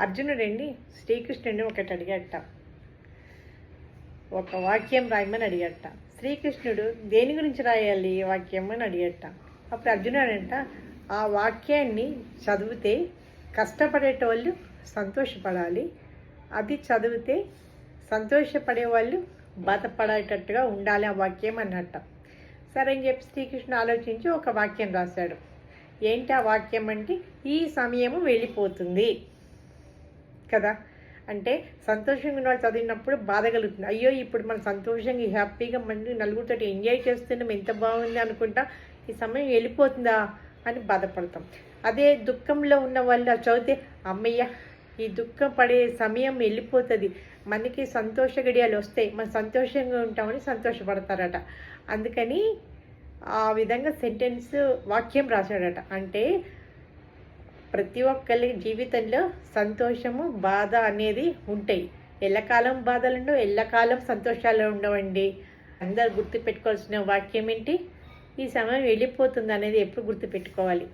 అర్జునుడండి శ్రీకృష్ణుడిని ఒకటి అడిగట. ఒక వాక్యం రాయమని అడిగట. శ్రీకృష్ణుడు దేని గురించి రాయాలి ఈ వాక్యం అని అడిగట. అప్పుడు అర్జునుడు అంట ఆ వాక్యాన్ని చదివితే కష్టపడేటోళ్ళు సంతోషపడాలి. అది చదివితే సంతోషపడే వాళ్ళు బాధపడేటట్టుగా ఉండాలి ఆ వాక్యం అన్నట్ట. సరే అని చెప్పి శ్రీకృష్ణుడు ఆలోచించి ఒక వాక్యం రాశాడు. ఏంటి ఆ వాక్యం అంటే ఈ సమయము వెళ్ళిపోతుంది. కదా? అంటే సంతోషంగా ఉన్నవాళ్ళు చదివినప్పుడు బాధ కలుగుతుంది. అయ్యో ఇప్పుడు మనం సంతోషంగా హ్యాపీగా మనం నలుగురితో ఎంజాయ్ చేస్తున్నాం ఎంత బాగుంది అనుకుంటా ఈ సమయం వెళ్ళిపోతుందా అని బాధపడతాం. అదే దుఃఖంలో ఉన్న వాళ్ళు చదివితే అమ్మయ్య ఈ దుఃఖం పడే సమయం వెళ్ళిపోతుంది. మనకి సంతోష గడియాలు వస్తాయి. మనం సంతోషంగా ఉంటామని సంతోషపడతారట. అందుకని ఆ విధంగా సెంటెన్స్ వాక్యం రాశాడట. అంటే ప్రతి ఒక్కరి జీవితంలో సంతోషము బాధ అనేది ఉంటాయి. ఎల్లకాలం బాధలు ఉండవు ఎల్లకాలం సంతోషాలు ఉండవండి. అందరు గుర్తుపెట్టుకోవాల్సిన వాక్యం ఏంటి? ఈ సమయం వెళ్ళిపోతుంది అనేది ఎప్పుడు గుర్తుపెట్టుకోవాలి.